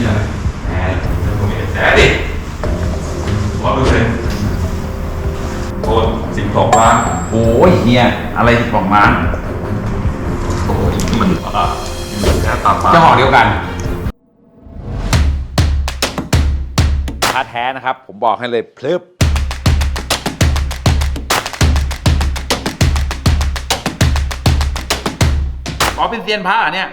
เนี่ยแหมเรื่องพวกนี้แหมดิร้อยเปอร์เซ็นต์โอนสิบสองล้านโอ้ยเฮียอะไรบอกมาโอ้ยมันอะมันแค่ตามมาเจ้าของเดียวกันพระแท้นะครับ ผมบอกให้เลยพลึบอ๋อเป็นเซียนพระเหรอเนี่ย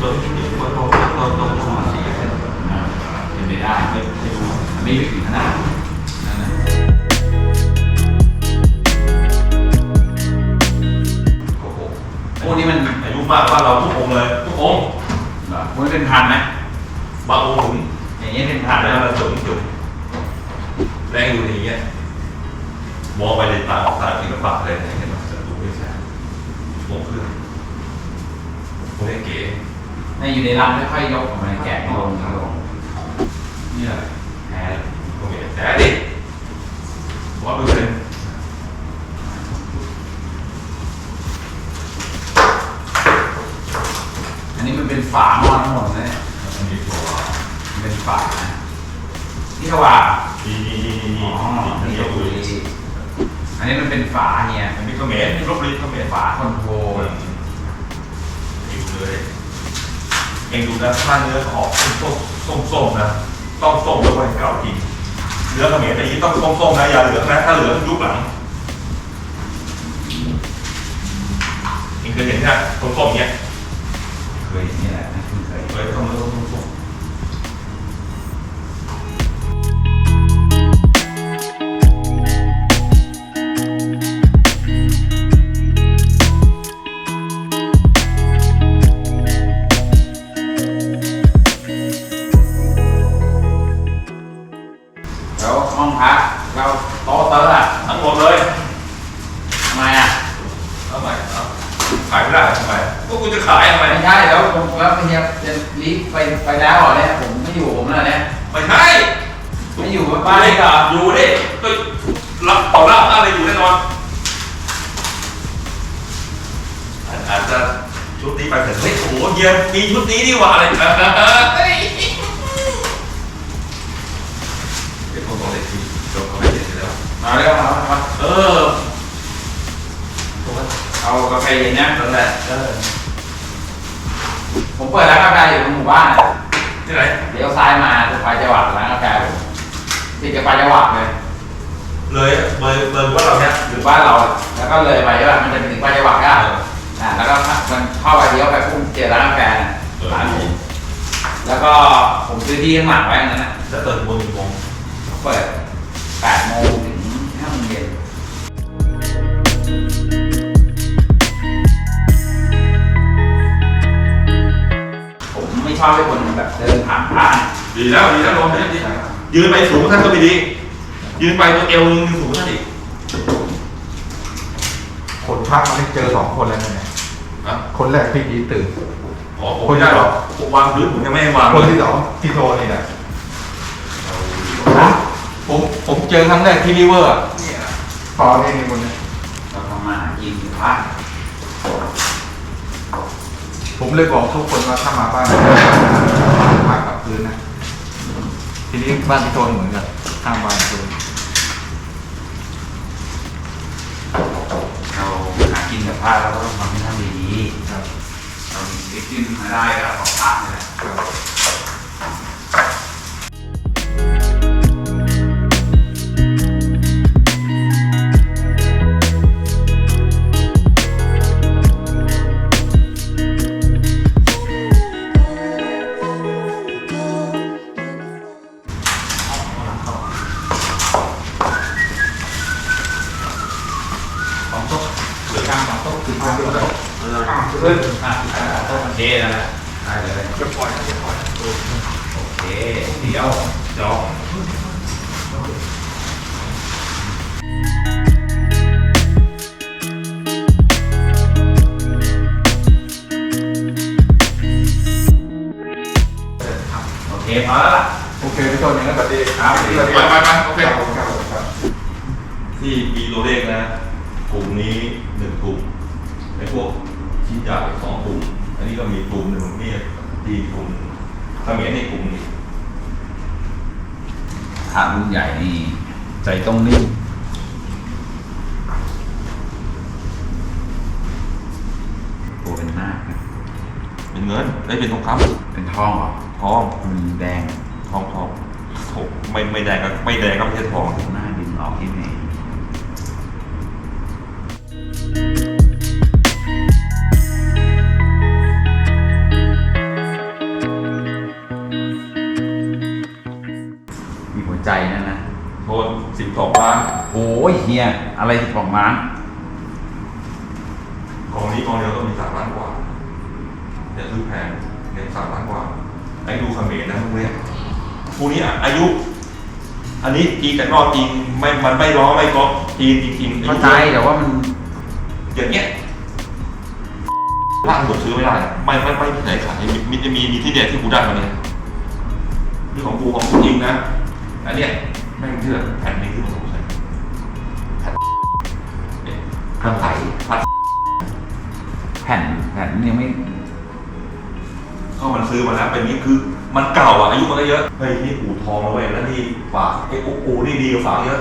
เราทีมนี้เราเราเราเราเรามาเสียกันเป็นไปได้ไม่ไม่รู้ไม่ลึกถึงขนาดนั้นนะโอ้โหพวกนี้มันอายุมากว่าเราทุกองเลยทุกองค์พวกนี้เป็นพันไหมบางองค์อย่างนี้เป็นพันแล้วเราจุดจุดแรงอยู่อย่างเงี้ยมองไปในตาตาศิลปะเลยเห็นไหมจะดูไม่ใช่โมงขึ้นโมเล่นเก๋ ในอยู่ในรังค่อยๆยกออกมาแกะลงลงเนี่ยแพ้โอเคแพ้ดิร้อยเปอร์เซ็นต์อันนี้มันเป็นฝาหม้อทั้งหมดนะเนี่ยอันนี้ตัวมันเป็นฝาที่ว่านี่นี่นี่นี่อ๋อนี่นี่นี่นี่ก็ดูคือดิอันนี้มันเป็นฝาเนี่ย อันนี้ก็เหม็นลบลิ้นก็เหม็นฝาคอนโทรลอยู่เลย เองดูนะถ้าเนื้อออกส้มส้มส้มๆนะต้องส้มแล้วก็เก่าจริงเนื้อเขมิ้นอันนี้ต้องส้มส้มๆนะอย่าเหลืองนะถ้าเหลืองยุบหลังเองเคยเห็นใช่ไหมส้มส้มๆเนี้ยเคยเห็น ไมไม่ใช่แล้วแล้วเฮียจะรีบไปไปแล้วเหรอเนี่ยผมไม่อยู่ผมแล้วเนี่ยไม่ใช่ไม่อยู่กับบ้าบ้านนเลเลยยกับอยู่ดิก็รับต่อรับอะไรอยู่แน่นอนอาจจะชุดนี้ไปเสร็จเฮ้ยโอ้โหเฮียมีชุดนี้นี่หว่าอะไรเฮ้ยเดี๋ยวผมต้องเด็กทีจบเขาไม่เด็กแล้วมาเร็วมามาเออผมว่าเอากาแฟเย็นนะนั่นแหละเออ ผมเปิดร้านกาแฟอยู่ตรงหมู่บ้านอะที่ไหนเลี้ยวซ้ายมาจะไปจังหวัดร้านกาแฟผมติดกับไปจังหวัดเลยเลยเบอร์เบอร์ว่าเราเนี้ยอยู่บ้านเราอะแล้วก็เลยไปว่ามันจะไปถึงไปจังหวัดก็อ่าแล้วก็มันเข้าไปเลี้ยวไปพุ่งเจอร้านกาแฟน่ะร้านผมแล้วก็ผมซื้อที่ข้างหลังไว้อย่างนั้นนะจะเปิดโมงกี่โมงเปิด8โมงถึง5โมงเย็น ผมไม่ชอบให้คนแบบเดินผ่านผ่านดีแล้วดีแล้วลงไปดียืนไปสูงท่านก็ไม่ดี ยืนไปตัวเอวยังสูงท่านอีกคนพักมันได้เจอสองคนแล้วเนี่ยอะคนแรกพี่ดีตื่นอ๋อผมไม่ได้หรอกผมวางพื้นผมยังไม่ให้วางคนเลยที่สองพี่โทนี่แหละผมผมเจอครั้งแรกที่ริเวอร์อะพอนี่นี่คนเนี้เราทำมาหากินอยู่พัก ผมเลยบอกทุกคนว่าถ้ามาบ้านพักกับพื้นนะ ทีนี้บ้านพี่โทนเหมือนกันห้ามวางพื้นเราหากินกับผ้าเราก็ต้องทำให้ท่านดีครับๆเราติดขึ้นมาได้ก็ขอพระนี่แหละ ขึ้นอะอะโอเคนะนะได้เลยจะปล่อยจะปล่อยโอเคเดี๋ยวจองโอเคพอแล้วล่ะโอเคพี่โทนอย่างนั้นสวัสดีครับสวัสดีไปไปไปโอเคครับผมครับผมครับที่มีตัวเลขนะกลุ่มนี้ห นึ่งกลุ่มไอ้พวกชิ้นใหญ่สองกลุ่ม อันนี้ก็มีกลุ่มหนึ่งนี่ที่กลุ่มเขมรในกลุ่มนี้พระรุ่นใหญ่นี่ใจต้องนิ่งตัวเป็นหน้าคนะเป็นเงินได้เป็นทองคเป็นทองเหรอำทองมันแดงทองทองโถไม่ไม่แดงก็ไม่แดงก็ไม่ใช่ทอง หน้าดินออกที่ไหน ใจนั่นนะโทนสิบสองล้านโอ้ยเฮียอะไรสิบสองล้านกองนี้กองเดียวก็มีสามล้านกว่าเนี่ยซื้อแพงเนี่ยสามล้านกว่าไอ้ดูเขมรนะพวกเนี้ยพวกนี้อะอายุ อันนี้จริงแต่นอกจริงไม่มันไม่ล้อไม่ก๊อปจริงจริงๆอายุเข้าใจแต่ว่ามันอย่างเงี้ยร่างหมดซื้อไม่ได้ ไม่ไม่ไม่มีไหนขายมีมีจะมีมีที่เดียวที่กูได้มาเนี่ยนี่ของกูของกูจริงนะ อันเนี้ยไม่งเชื่อแผ่นนี้ที่มันสงสัยแผ่นเนี่ยกระไผ่แผ่นแผ่นยังไม่เข้ามันซื้อมาแล้วเป็นนี้คือมันเก่าอะอายุมันก็เยอะเฮ้ยนี่อู่ทองแล้วเว้ยแล้วนี่ฝากไอ้อู่นี่ดีกว่าฝากเยอะ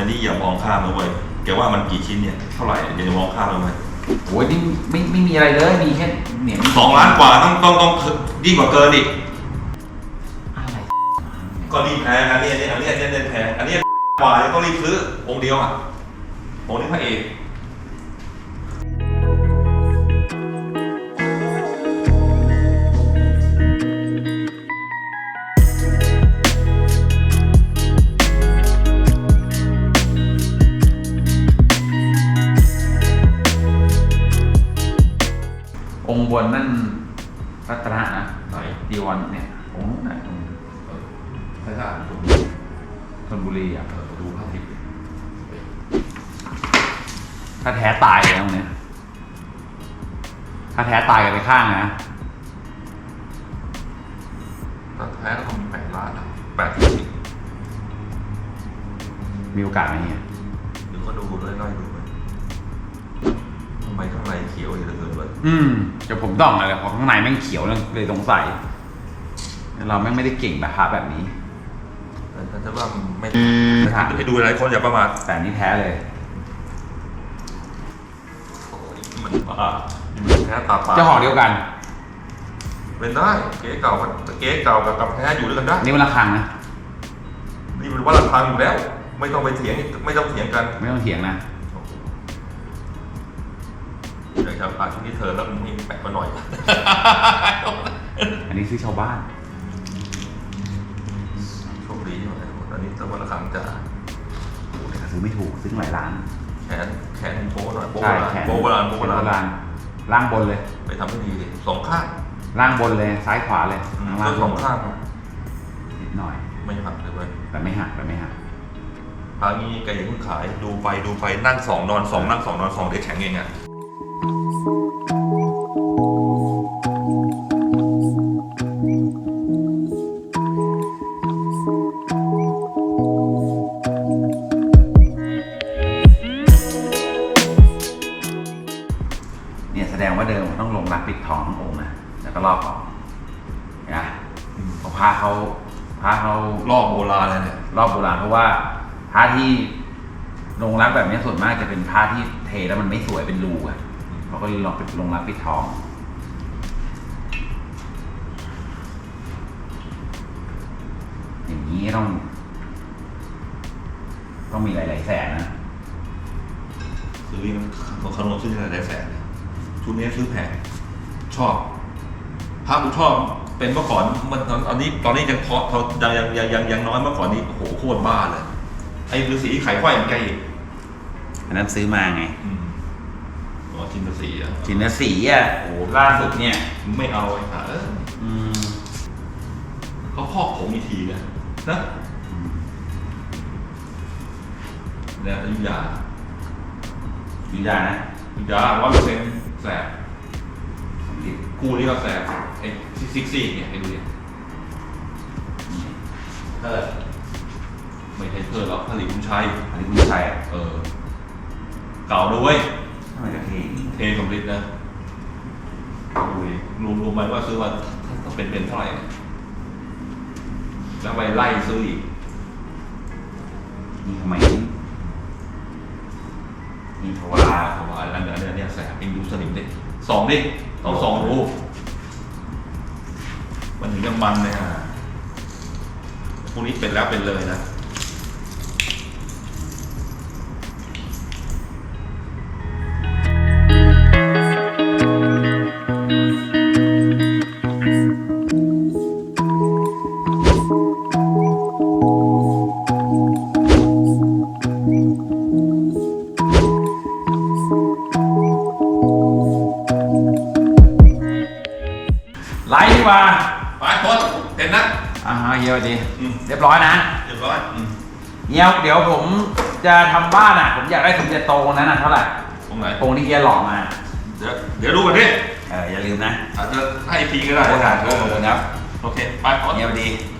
อันนี้อย่ามองข้ามนะเว้ยแกว่ามันกี่ชิ้นเนี่ยเท่าไหร่อย่าจะมองข้ามเลยเว้ยโอ้ยนี่ไม่ไม่มีอะไรเลยมีแค่เนี่ยสองล้านกว่าต้องต้องต้องยิ่งกว่าเกินอีกอะไรก็รีบแพงอันนี้อันนี้อันนี้อันนี้อันนี้แพงอันนี้กว่ายังต้องรีบซื้อองค์เดียวอะองค์นี้พระเอก ถ้าแท้ตายเลยนะองค์เนี่ยถ้าแท้ตายกันไปข้างนะถ้าแท้ก็ต้องมีแปดล้านนะแปดสิบมีโอกาสไหมเนี่ยเดี๋ยวก็ดูเลยไล่ดูไปทำไมข้างในเขียวอย่างเหลือเกินเลยอืมจะผมต้องอะไรเพราะข้างในแม่งเขียวเลยสงสัยเราแม่งไม่ได้เก่งแบบพระแบบนี้แต่ถ้าว่าไม่ให้ดูหลายคนอย่าประมาทแต่อันนี่แท้เลย แท้ตาปลาเจ้าของเดียวกัน เป็นได้เก๊เก่ากับเก๊เก่ากับกับแท้อยู่ด้วยกันได้นี่มันระฆังนะนี่มันว่าราคาอยู่แล้ว ไม่ต้องไปเถียงไม่ต้องเถียงกัน ไม่ต้องเถียงนะอยากจะพาชุดนี้เธอแล้วมึงนี่แปะมาหน่อย อันนี้ซื้อชาวบ้านโชคดีหน่อยตอนนี้ต้องว่าราคามันจะแต่ก็ซื้อไม่ถูกซื้อหลายล้าน นแขนโป๊หน่อยโป๊โบใช่ราณแขนโป๊โบราณโป๊โบราณล่างบนเลย ไปทำให้ดีดิสองข้างล่างบนเลยซ้ายขวาเลยอืมข้างล่างก็สองข้างนิดหน่อย ไม่หักเลยเว้ยแต่ไม่หักแต่ไม่หักทางนี้แกอย่าเพิ่งขายดูไปดูไปนั่งสองนอนสองนั่งสองนอนสองเดี๋ยวแข็งเองอะ เนี่ยแสดงว่าเดิมต้องลงรักปิดทองทั้งองค์นะแล้วก็ลอกออกนะเพราะพระเขาพระเขารอบโบราณเลยเนี่ยรอบโบราณเพราะว่าพระที่ลงรักแบบนี้ส่วนมากจะเป็นพระที่เทแล้วมันไม่สวยเป็นรูอะเขาก็เลยลองป็นลงรักปิดทองอย่างนี้ต้อง ต้องมีหลายๆแสนนะซื้อมันคำนวณซื้อที่ไหนได้แสน ชุดนี้ซื้อแพงชอบพระกูชอบเป็นเมื่อก่อนมันตอนตอนนี้ตอนนี้ยังเพาะเขายังยังยังยังยังน้อยเมื่อก่อนนี้โอ้โหโคตรบ้าเลย ไอ้ฤาษีไข่ไขว้มันแกอีกอันนั้นซื้อมาไงอืมอ๋อชินฤาษีอะจินสีอะโอ้ล่าสุดเนี่ย ไม่เอาไอ้ห่าเอออืมเขาพอกผมอีกทีนะนะเนี่ยอยุธยา อยูยานะ อยุธยาร้อยเปอร์เซ็นต์ แสบคู่นี้ก็แสบไอ้ซิกซี่เนี่ยไอ้ดูเนี่ยเออไม่ใช่เพื่อนหรอกผลิตคุณชัยอันนี้คุณชัยอะเออ เก่าด้วยทำไมจะเท่เทสมฤทธิ์นะดูดิรวมรวมไปว่าซื้อมาต้องเป็นเป็นเท่าไหร่เนี่ยแล้วไปไล่ซื้ออีกนี่ทำไม นี่ทวาว้าเขาว่าอันเนี้ยอันเนี้ยอันเนี้ยแสบเองดูสนิมดิสองดิต้องสองรูมันถึงจะมันเลยฮะพวกนี้เป็นแล้วเป็นเลยนะ เฮียสวัสดีอืม เรียบร้อยนะเรียบร้อยอืมเฮียเดี๋ยวผมจะทำบ้านอะ ผมอยากได้สมเด็จโตองค์นั้นอะเท่าไหร่ตรงไหนองค์ที่เฮียหล่อมาเดี๋ยวเดี๋ยวดูกันดิเอออย่าลืมนะอาจจะให้พีก็ได้โอ้โหโอ้โหครับโอเคไปโค้ชเฮียสวัสดีอืมเพ